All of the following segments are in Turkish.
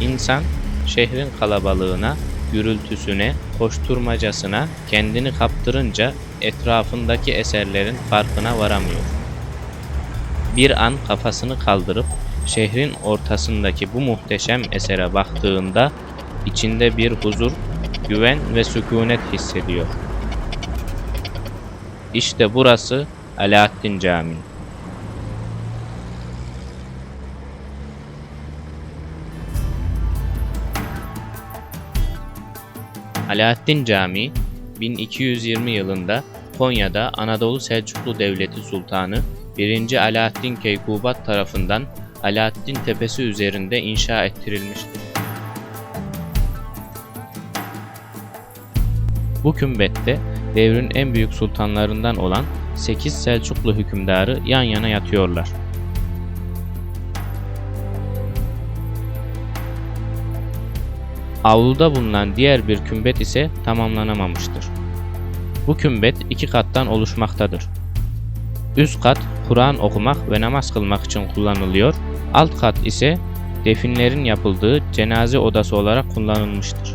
İnsan şehrin kalabalığına, gürültüsüne, koşturmacasına kendini kaptırınca etrafındaki eserlerin farkına varamıyor. Bir an kafasını kaldırıp şehrin ortasındaki bu muhteşem esere baktığında içinde bir huzur, güven ve sükunet hissediyor. İşte burası Alaaddin Camii. Alaaddin Camii 1220 yılında Konya'da Anadolu Selçuklu Devleti Sultanı 1. Alaaddin Keykubat tarafından Alaaddin Tepesi üzerinde inşa ettirilmiştir. Bu kümbette devrin en büyük sultanlarından olan 8 Selçuklu hükümdarı yan yana yatıyorlar. Avluda bulunan diğer bir kümbet ise tamamlanamamıştır. Bu kümbet iki kattan oluşmaktadır. Üst kat Kur'an okumak ve namaz kılmak için kullanılıyor, alt kat ise definlerin yapıldığı cenaze odası olarak kullanılmıştır.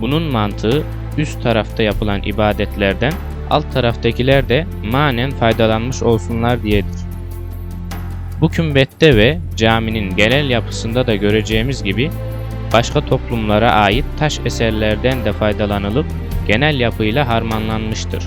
Bunun mantığı üst tarafta yapılan ibadetlerden alt taraftakiler de manen faydalanmış olsunlar diyedir. Bu kümbette ve caminin genel yapısında da göreceğimiz gibi başka toplumlara ait taş eserlerden de faydalanılıp genel yapıyla harmanlanmıştır.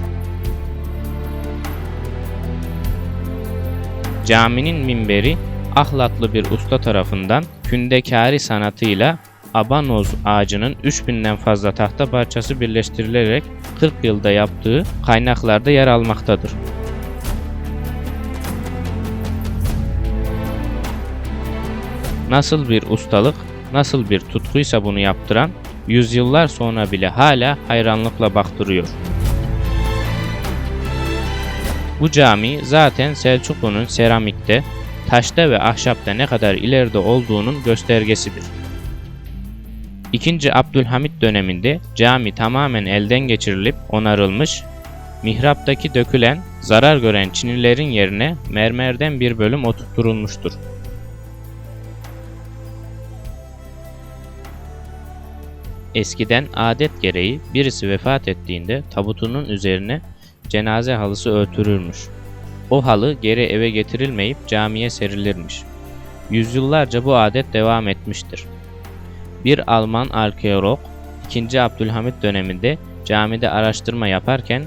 Caminin minberi ahlatlı bir usta tarafından kündekari sanatıyla abanoz ağacının 3000'den fazla tahta parçası birleştirilerek 40 yılda yaptığı kaynaklarda yer almaktadır. Nasıl bir ustalık, nasıl bir tutkuysa bunu yaptıran, yüzyıllar sonra bile hala hayranlıkla baktırıyor. Bu cami zaten Selçuklu'nun seramikte, taşta ve ahşapta ne kadar ileride olduğunun göstergesidir. İkinci Abdülhamit döneminde cami tamamen elden geçirilip onarılmış, mihraptaki dökülen, zarar gören çinilerin yerine mermerden bir bölüm oturtulmuştur. Eskiden adet gereği birisi vefat ettiğinde tabutunun üzerine cenaze halısı örtülürmüş. O halı geri eve getirilmeyip camiye serilirmiş. Yüzyıllarca bu adet devam etmiştir. Bir Alman arkeolog 2. Abdülhamit döneminde camide araştırma yaparken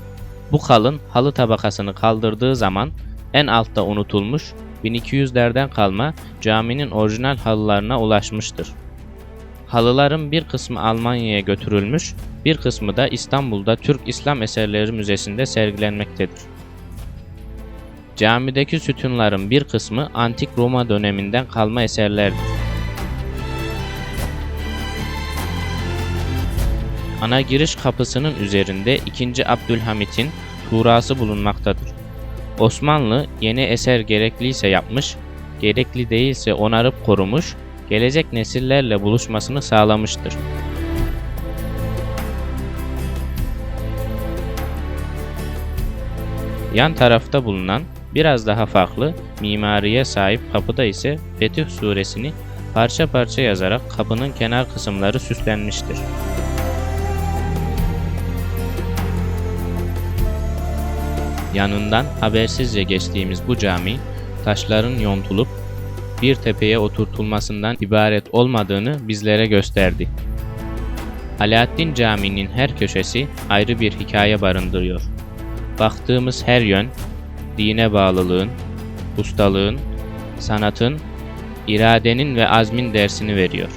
bu kalın halı tabakasını kaldırdığı zaman en altta unutulmuş 1200'lerden kalma caminin orijinal halılarına ulaşmıştır. Halıların bir kısmı Almanya'ya götürülmüş, bir kısmı da İstanbul'da Türk İslam Eserleri Müzesi'nde sergilenmektedir. Camideki sütunların bir kısmı antik Roma döneminden kalma eserlerdir. Ana giriş kapısının üzerinde 2. Abdülhamit'in tuğrası bulunmaktadır. Osmanlı yeni eser gerekliyse yapmış, gerekli değilse onarıp korumuş, gelecek nesillerle buluşmasını sağlamıştır. Yan tarafta bulunan biraz daha farklı mimariye sahip kapıda ise Fetih suresini parça parça yazarak kapının kenar kısımları süslenmiştir. Yanından habersizce geçtiğimiz bu cami taşların yontulup bir tepeye oturtulmasından ibaret olmadığını bizlere gösterdi. Alaaddin Camii'nin her köşesi ayrı bir hikaye barındırıyor. Baktığımız her yön, dine bağlılığın, ustalığın, sanatın, iradenin ve azmin dersini veriyor.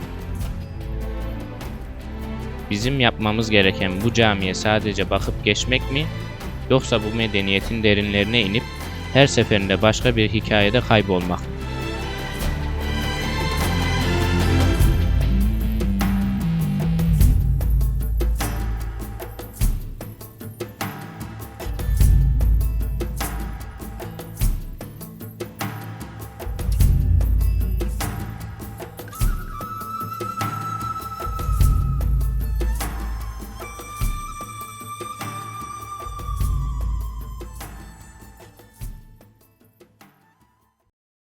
Bizim yapmamız gereken bu camiye sadece bakıp geçmek mi, yoksa bu medeniyetin derinlerine inip her seferinde başka bir hikayede kaybolmak mı?